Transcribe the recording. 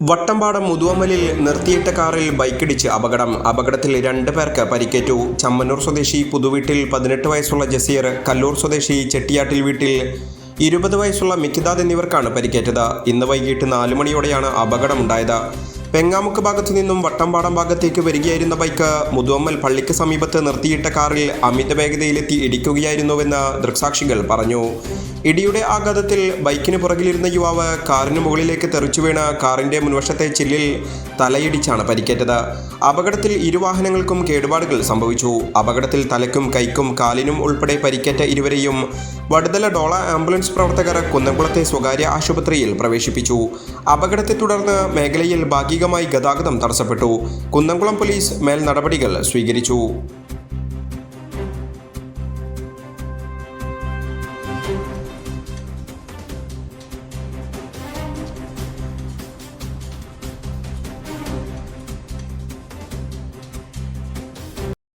വട്ടമ്പാടം മുതുവമ്മലിൽ നിർത്തിയിട്ട കാറിൽ ബൈക്കിടിച്ച് അപകടം. അപകടത്തിൽ രണ്ട് പേർക്ക് പരിക്കേറ്റു. ചമ്മന്നൂർ സ്വദേശി പുതുവീട്ടിൽ പതിനെട്ട് വയസ്സുള്ള ജസീർ കല്ലൂർ സ്വദേശി ചെട്ടിയാട്ടിൽ വീട്ടിൽ ഇരുപത് വയസ്സുള്ള മിക്കിദാദ് എന്നിവർക്കാണ് പരിക്കേറ്റത്. ഇന്ന് വൈകിട്ട് നാല് മണിയോടെയാണ് അപകടമുണ്ടായത്. പെങ്ങാമുക്ക് ഭാഗത്തു നിന്നും വട്ടമ്പാടം ഭാഗത്തേക്ക് വരികയായിരുന്ന ബൈക്ക് മുതുവമ്മൽ പള്ളിക്ക് സമീപത്ത് നിർത്തിയിട്ട കാറിൽ അമിത വേഗതയിലെത്തി ഇടിക്കുകയായിരുന്നുവെന്ന് ദൃക്സാക്ഷികൾ പറഞ്ഞു. ഇടിയുടെ ആഘാതത്തിൽ ബൈക്കിന് പുറകിലിരുന്ന യുവാവ് കാറിന് മുകളിലേക്ക് തെറിച്ചു വീണ് കാറിന്റെ മുൻവശത്തെ ചില്ലിൽ തലയിടിച്ചാണ് പരിക്കേറ്റത്. അപകടത്തിൽ ഇരുവാഹനങ്ങൾക്കും കേടുപാടുകൾ സംഭവിച്ചു. അപകടത്തിൽ തലയ്ക്കും കൈക്കും കാലിനും ഉൾപ്പെടെ പരിക്കേറ്റ ഇരുവരെയും വടുതല ഡോള ആംബുലൻസ് പ്രവർത്തകർ കുന്നംകുളത്തെ സ്വകാര്യ ആശുപത്രിയിൽ പ്രവേശിപ്പിച്ചു. അപകടത്തെ തുടർന്ന് മേഖലയിൽ ഭാഗികമായി ഗതാഗതം തടസ്സപ്പെട്ടു. കുന്നംകുളം പോലീസ് മേൽ നടപടികൾ സ്വീകരിച്ചു.